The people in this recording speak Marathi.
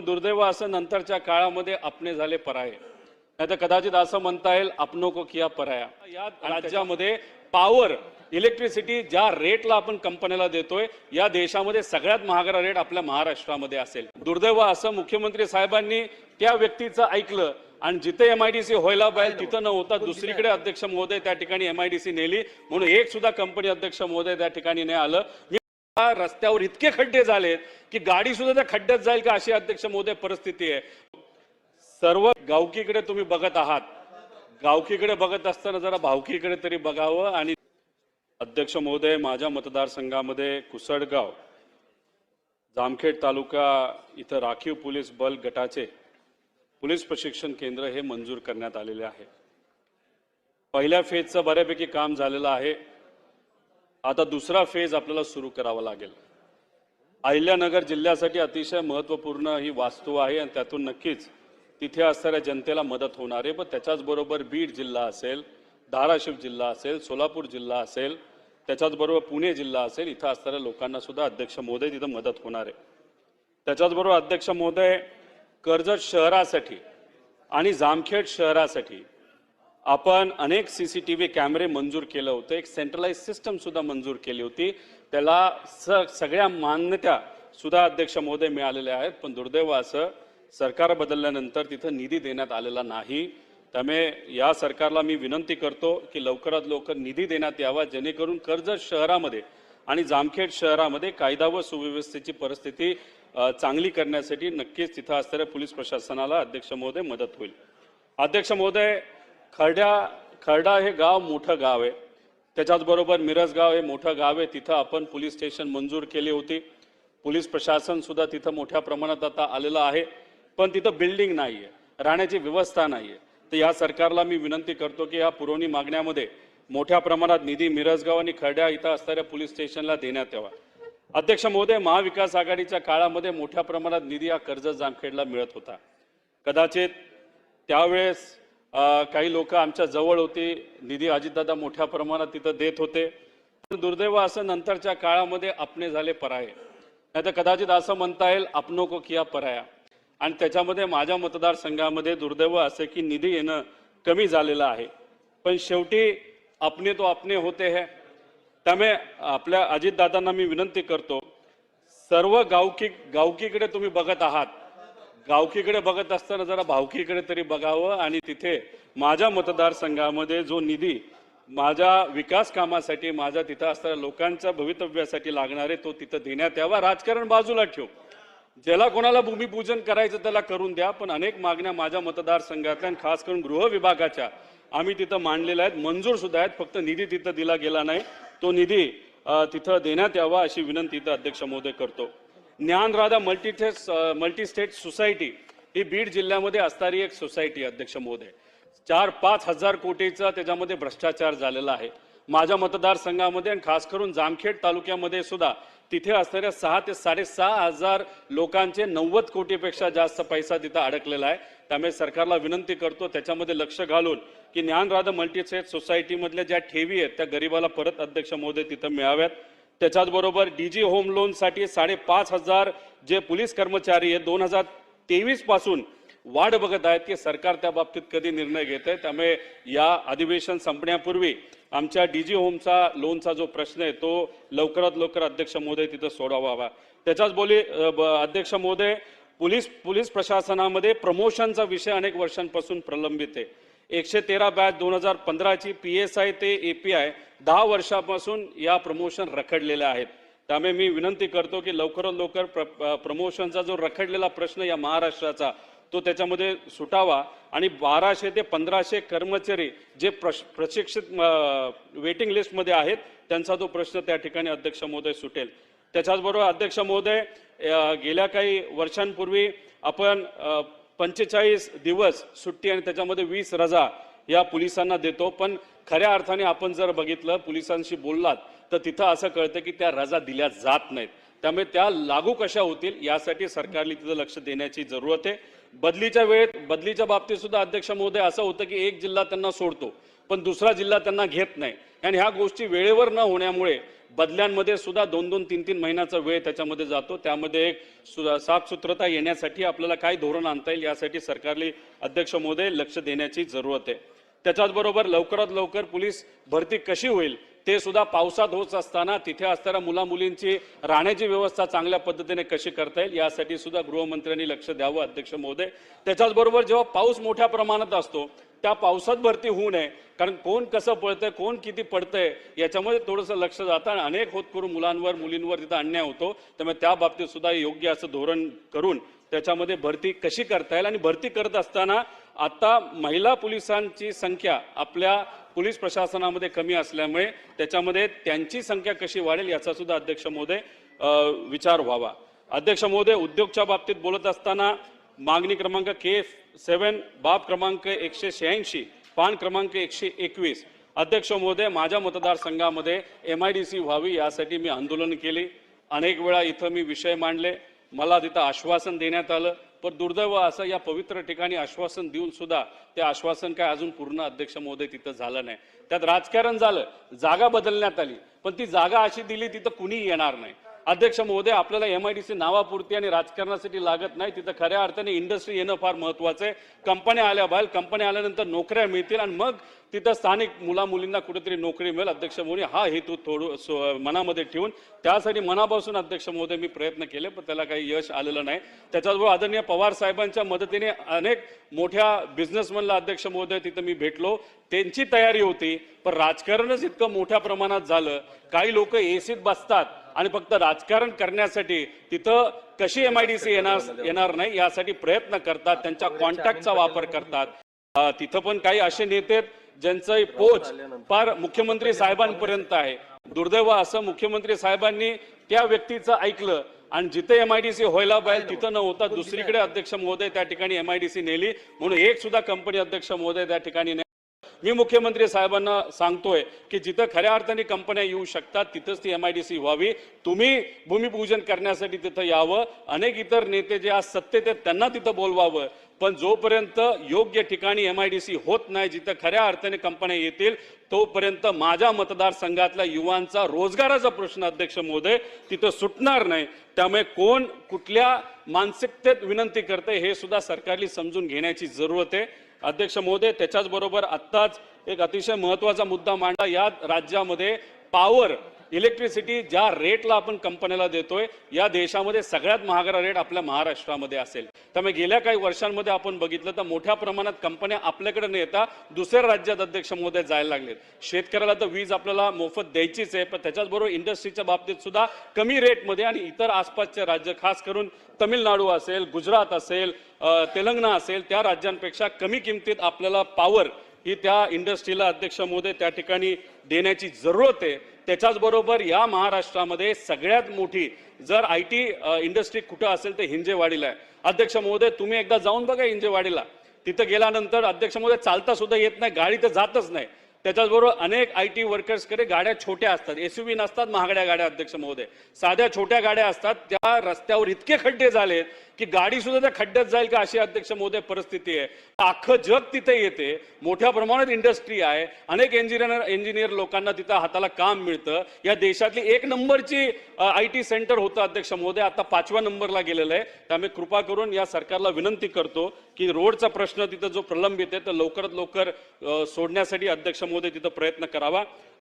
दुर्दैव असं नंतरच्या काळामध्ये आपणे झाले पराये. नाही तर कदाचित असं म्हणता येईल आपनो को किया पराया. या राज्यामध्ये पॉवर इलेक्ट्रिसिटी ज्या रेटला आपण कंपन्याला देतोय या देशामध्ये सगळ्यात महागडा रेट आपल्या महाराष्ट्रामध्ये असेल. दुर्दैव असं मुख्यमंत्री साहेबांनी त्या व्यक्तीचं ऐकलं आणि जिथे एमआयडीसी व्हायला पाहिजे तिथं न होता दुसरीकडे अध्यक्ष महोदय त्या ठिकाणी एमआयडीसी नेली म्हणून एक सुद्धा कंपनी अध्यक्ष महोदय त्या ठिकाणी नाही आलं. रस्त्यावर इतके खड्डे झालेत की गाडी सुद्धा त्या खड्ड्यात जाईल का अशी अध्यक्ष महोदय परिस्थिती आहे. सर्व गावकीकडे तुम्ही बघत आहात. गावकीकडे बघत असताना जरा भावकीकडे तरी बघावं आणि अध्यक्ष महोदय माझ्या मतदारसंघामध्ये कुसडगाव जामखेड तालुका इथं राखीव पोलीस बल गटाचे पोलीस प्रशिक्षण केंद्र हे मंजूर करण्यात आलेले आहे. पहिल्या फेजचं बऱ्यापैकी काम झालेलं आहे. आता दुसरा फेज आपल्याला सुरू करावा लागेल. अहिल्यानगर जिल्ह्यासाठी अतिशय महत्त्वपूर्ण ही वास्तू आहे आणि त्यातून नक्कीच तिथे असणाऱ्या जनतेला मदत होणार आहे. पण त्याच्याचबरोबर बीड जिल्हा असेल धाराशिव जिल्हा असेल सोलापूर जिल्हा असेल त्याच्याचबरोबर पुणे जिल्हा असेल इथं असणाऱ्या लोकांना सुद्धा अध्यक्ष महोदय तिथं मदत होणार आहे. त्याच्याचबरोबर अध्यक्ष महोदय कर्जत शहरासाठी आणि जामखेड शहरासाठी आपण अनेक सी सी टी व्ही कॅमेरे मंजूर केलं होतं. एक सेंट्रलाइज सिस्टम सुद्धा मंजूर केली होती. त्याला स सगळ्या मान्यता सुद्धा अध्यक्ष महोदय मिळालेल्या आहेत. पण दुर्दैव असं सरकार बदलल्यानंतर तिथं निधी देण्यात आलेला नाही. त्यामुळे या सरकारला मी विनंती करतो की लवकरात लवकर निधी देण्यात यावा जेणेकरून कर्जत शहरामध्ये आणि जामखेड शहरामध्ये कायदा व सुव्यवस्थेची परिस्थिती चांगली करण्यासाठी नक्कीच तिथं असणाऱ्या पोलीस प्रशासनाला अध्यक्ष महोदय मदत होईल. अध्यक्ष महोदय खरड्या खरडा हे गाव मोठं गाव आहे. त्याच्याचबरोबर मिरजगाव हे मोठं गाव आहे. तिथं आपण पोलीस स्टेशन मंजूर केली होती. पोलीस प्रशासन सुद्धा तिथं मोठ्या प्रमाणात आता आलेलं आहे. पण तिथं बिल्डिंग नाही आहे राहण्याची व्यवस्था नाही आहे तर या सरकारला मी विनंती करतो की या पुरवणी मागण्यामध्ये मोठ्या प्रमाणात निधी मिरजगाव आणि खरड्या इथं असणाऱ्या पोलीस स्टेशनला देण्यात यावा. अध्यक्ष महोदय महाविकास आघाडीच्या काळामध्ये मोठ्या प्रमाणात निधी हा कर्ज जामखेडला मिळत होता. कदाचित त्यावेळेस काही लोक आमच्या जवळ होती. निधी अजितदादा मोठ्या प्रमाणात तिथं देत होते. पण दुर्दैव असं नंतरच्या काळामध्ये आपणे झाले पराये. नाही तर कदाचित असं म्हणता येईल आपनो को किया पराया. आणि त्याच्यामध्ये माझ्या मतदारसंघामध्ये दुर्दैव असं की निधी येणं कमी झालेलं आहे. पण शेवटी आपणे तो आपणे होते है. त्यामुळे आपल्या अजितदादांना मी विनंती करतो सर्व गावकी गावकीकडे तुम्ही बघत आहात. गावकीकडे बघत असताना जरा भावकीकडे तरी बघावं आणि तिथे माझ्या मतदारसंघामध्ये जो निधी माझ्या विकास कामासाठी माझ्या तिथं असणाऱ्या लोकांच्या भवितव्यासाठी लागणार आहे तो तिथं देण्यात यावा. राजकारण बाजूला ठेव. ज्याला कोणाला भूमिपूजन करायचं त्याला करून द्या पण अनेक मागण्या माझ्या मतदारसंघातल्या आणि खास करून गृह विभागाच्या आम्ही तिथं मांडलेल्या आहेत. मंजूर सुद्धा आहेत फक्त निधी तिथं दिला गेला नाही. तो निधी तिथं देण्यात यावा अशी विनंती इथं अध्यक्ष महोदय करतो. ज्ञानराधा मल्टीटेस मल्टी स्टेट सोसायटी ही बीड जिल्ह्यामध्ये असणारी एक सोसायटी अध्यक्ष महोदय. चार पाच हजार कोटीचा त्याच्यामध्ये भ्रष्टाचार झालेला आहे. माझ्या मतदारसंघामध्ये आणि खास करून जामखेड तालुक्यामध्ये सुद्धा तिथे असणाऱ्या सहा ते साडेसहा हजार लोकांचे नव्वद कोटीपेक्षा जास्त पैसा तिथं अडकलेला आहे. त्यामुळे सरकारला विनंती करतो त्याच्यामध्ये लक्ष घालून की ज्ञानराधा मल्टीसेट सोसायटीमधल्या ज्या ठेवी आहेत त्या गरिबाला परत अध्यक्ष महोदय तिथं मिळाव्यात. त्याच्याचबरोबर डी जी होम लोनसाठी साडेपाच हजार जे पोलीस कर्मचारी आहेत दोन हजार तेवीसपासून वाढ बघत आहेत की सरकार त्या बाबतीत कधी निर्णय घेत. आहे त्यामुळे या अधिवेशन संपण्यापूर्वी आमच्या डी जी होमचा लोनचा जो प्रश्न आहे तो लवकरात लवकर अध्यक्ष महोदय तिथं सोडवावा. त्याच्याच बोली अध्यक्ष महोदय पोलीस पोलीस प्रशासनामध्ये प्रमोशनचा विषय अनेक वर्षांपासून प्रलंबित आहे. एकशे तेरा बॅच दोन हजार पंधराची पी एस आय ते ए पी आय दहा वर्षापासून या प्रमोशन रखडलेल्या आहेत त्यामुळे मी विनंती करतो की लवकरात लवकर प्र प्रमोशनचा जो रखडलेला प्रश्न या महाराष्ट्राचा तो त्याच्यामध्ये सुटावा आणि बाराशे ते पंधराशे कर्मचारी जे प्रश प्रशिक्षित वेटिंग लिस्टमध्ये आहेत त्यांचा तो प्रश्न त्या ठिकाणी अध्यक्ष महोदय सुटेल. त्याच्याचबरोबर अध्यक्ष महोदय गेल्या काही वर्षांपूर्वी आपण पंचेचाळीस दिवस सुट्टी आणि त्याच्यामध्ये वीस रजा या पोलिसांना देतो. पण खऱ्या अर्थाने आपण जर बघितलं पोलिसांशी बोललात तर तिथं असं कळतं की त्या रजा दिल्या जात नाहीत. त्यामुळे त्या लागू कशा होतील यासाठी सरकारने तिथं लक्ष देण्याची जरूरत आहे. बदलीच्या वेळेत बदलीच्या बाबतीत सुद्धा अध्यक्ष महोदय असं होतं की एक जिल्हा त्यांना सोडतो पण दुसरा जिल्हा त्यांना घेत नाही. आणि ह्या गोष्टी वेळेवर न होण्यामुळे बदल्यांमध्ये सुद्धा दोन दोन तीन तीन महिन्याचा वेळ त्याच्यामध्ये जातो. त्यामध्ये एक सु- साफसूत्रता येण्यासाठी आपल्याला काय धोरण आणता येईल यासाठी सरकारने अध्यक्ष महोदय लक्ष देण्याची जरूरत आहे. त्याच्याचबरोबर लवकरात लवकर पोलीस भरती कशी होईल ते सुद्धा पावसात होत असताना तिथे असणाऱ्या मुला मुलींची राहण्याची व्यवस्था चांगल्या पद्धतीने कशी करता येईल यासाठी सुद्धा गृहमंत्र्यांनी लक्ष द्यावं अध्यक्ष महोदय. त्याच्याचबरोबर जेव्हा पाऊस मोठ्या प्रमाणात असतो त्या पावसात भरती होऊ नये कारण कोण कसं पळतंय कोण किती पडतंय याच्यामध्ये थोडंसं लक्ष जातं आणि अनेक होतकरू मुलांवर मुलींवर तिथं अन्याय होतो. त्यामुळे त्या बाबतीत सुद्धा योग्य असं धोरण करून त्याच्यामध्ये भरती कशी करता येईल आणि भरती करत असताना आता महिला पोलिसांची संख्या आपल्या पोलीस प्रशासनामध्ये कमी असल्यामुळे त्याच्यामध्ये त्यांची संख्या कशी वाढेल याचा सुद्धा अध्यक्ष महोदय विचार व्हावा. अध्यक्ष महोदय उद्योगच्या बाबतीत बोलत असताना मागणी क्रमांक के सेवन बाब क्रमांक एकशे शहाऐंशी पान क्रमांक एकशे एकवीस. अध्यक्ष महोदय माझ्या मतदारसंघामध्ये एम आय डी सी व्हावी यासाठी मी आंदोलन केली. अनेक वेळा इथं मी विषय मांडले. मला तिथं आश्वासन देण्यात आलं. पण दुर्दैव असं या पवित्र ठिकाणी आश्वासन देऊन सुद्धा ते आश्वासन काय अजून पूर्ण अध्यक्ष महोदय तिथं झालं नाही. त्यात राजकारण झालं जागा बदलण्यात आली. पण ती जागा अशी दिली तिथं कुणी येणार नाही. अध्यक्ष महोदय आपल्याला एम आय डी सी नावापुरती आणि राजकारणासाठी लागत नाही. तिथं खऱ्या अर्थाने इंडस्ट्री येणं फार महत्वाचं आहे. कंपन्या आल्या बाहेर कंपन्या आल्यानंतर नोकऱ्या मिळतील आणि मग तिथं स्थानिक मुला मुलींना कुठेतरी नोकरी मिळेल. अध्यक्ष महोदय हा हेतू थोडं सो- मनामध्ये ठेवून त्यासाठी मनापासून अध्यक्ष महोदय मी प्रयत्न केले पण त्याला काही यश आलेलं नाही. त्याच्याबरोबर आदरणीय पवार साहेबांच्या मदतीने अनेक मोठ्या बिझनेसमॅनला अध्यक्ष महोदय तिथं मी भेटलो. त्यांची तयारी होती पण राजकारणच इतकं मोठ्या प्रमाणात झालं. काही लोक एसीत बसतात. आणि फक्त राजकारण करण्यासाठी तिथं कशी एम आय डी सी येणार येणार नाही यासाठी प्रयत्न करतात त्यांच्या कॉन्टॅक्टचा वापर करतात. तिथं पण काही असे नेते ज्यांचं पोच फार मुख्यमंत्री साहेबांपर्यंत आहे. दुर्दैव असं मुख्यमंत्री साहेबांनी त्या व्यक्तीचं ऐकलं आणि जिथे एम आय डी सी व्हायला पाहिजे तिथं न होता दुसरीकडे अध्यक्ष महोदय त्या ठिकाणी एम आय डी सी नेली. म्हणून एक सुद्धा कंपनी अध्यक्ष महोदय त्या ठिकाणी मी मुख्यमंत्री साहेबांना सांगतोय की जिथं खऱ्या अर्थाने कंपन्या येऊ शकतात तिथंच ती एम आय डी सी व्हावी. तुम्ही भूमिपूजन करण्यासाठी तिथं यावं. अनेक इतर नेते जे आज सत्तेत आहेत त्यांना तिथं बोलवावं. पण जोपर्यंत योग्य ठिकाणी एम आय डी सी होत नाही जिथं खऱ्या अर्थाने कंपन्या येतील तोपर्यंत माझ्या मतदारसंघातल्या युवांचा रोजगाराचा प्रश्न अध्यक्ष महोदय तिथं सुटणार नाही. त्यामुळे कोण कुठल्या मानसिकतेत विनंती करते हे सुद्धा सरकारली समजून घेण्याची जरूरत आहे. अध्यक्ष महोदय त्याच्याच बरोबर आत्ताच एक अतिशय महत्त्वाचा मुद्दा मांडला. या राज्यामध्ये पॉवर इलेक्ट्रिसिटी ज्या रेटला आपण कंपन्याला देतोय या देशामध्ये सगळ्यात महागडा रेट आपल्या महाराष्ट्रामध्ये असेल. त्यामुळे गेल्या काही वर्षांमध्ये आपण बघितलं तर मोठ्या प्रमाणात कंपन्या आपल्याकडे न येता दुसऱ्या राज्यात अध्यक्ष महोदय जायला लागलेत. शेतकऱ्याला तर वीज आपल्याला मोफत द्यायचीच आहे पण त्याच्याचबरोबर इंडस्ट्रीच्या बाबतीत सुद्धा कमी रेटमध्ये आणि इतर आसपासचे राज्य खास करून तमिळनाडू असेल गुजरात असेल तेलंगणा असेल त्या राज्यांपेक्षा कमी किमतीत आपल्याला पॉवर ही त्या इंडस्ट्रीला अध्यक्ष महोदय त्या ठिकाणी देण्याची जरूरत आहे. त्याच्याचबरोबर या महाराष्ट्रामध्ये सगळ्यात मोठी जर आय टी इंडस्ट्री कुठं असेल तर हिंजेवाडीला आहे. अध्यक्ष महोदय तुम्ही एकदा जाऊन बघा हिंजेवाडीला. तिथं गेल्यानंतर अध्यक्ष महोदय चालता सुद्धा येत नाही गाडी तर जातच नाही. त्याच्याचबरोबर अनेक आय टी वर्कर्सकडे गाड्या छोट्या असतात एस बी नसतात महागड्या गाड्या अध्यक्ष महोदय. साध्या छोट्या गाड्या असतात त्या रस्त्यावर इतके खड्डे झालेत की गाडी सुद्धा त्या खड्ड्यात जाईल का अशी अध्यक्ष महोदय परिस्थिती आहे. अख्खं जग तिथे येते. मोठ्या प्रमाणात इंडस्ट्री आहे. अनेक इंजिनियर इंजिनियर लोकांना तिथं हाताला काम मिळतं. या देशातली एक नंबरची आय टी सेंटर होतं अध्यक्ष महोदय. आता पाचव्या नंबरला गेलेलं आहे. त्यामुळे कृपा करून या सरकारला विनंती करतो की रोडचा प्रश्न तिथं जो प्रलंबित आहे तर लवकरात लवकर सोडण्यासाठी अध्यक्ष महोदय तिथं प्रयत्न करावा.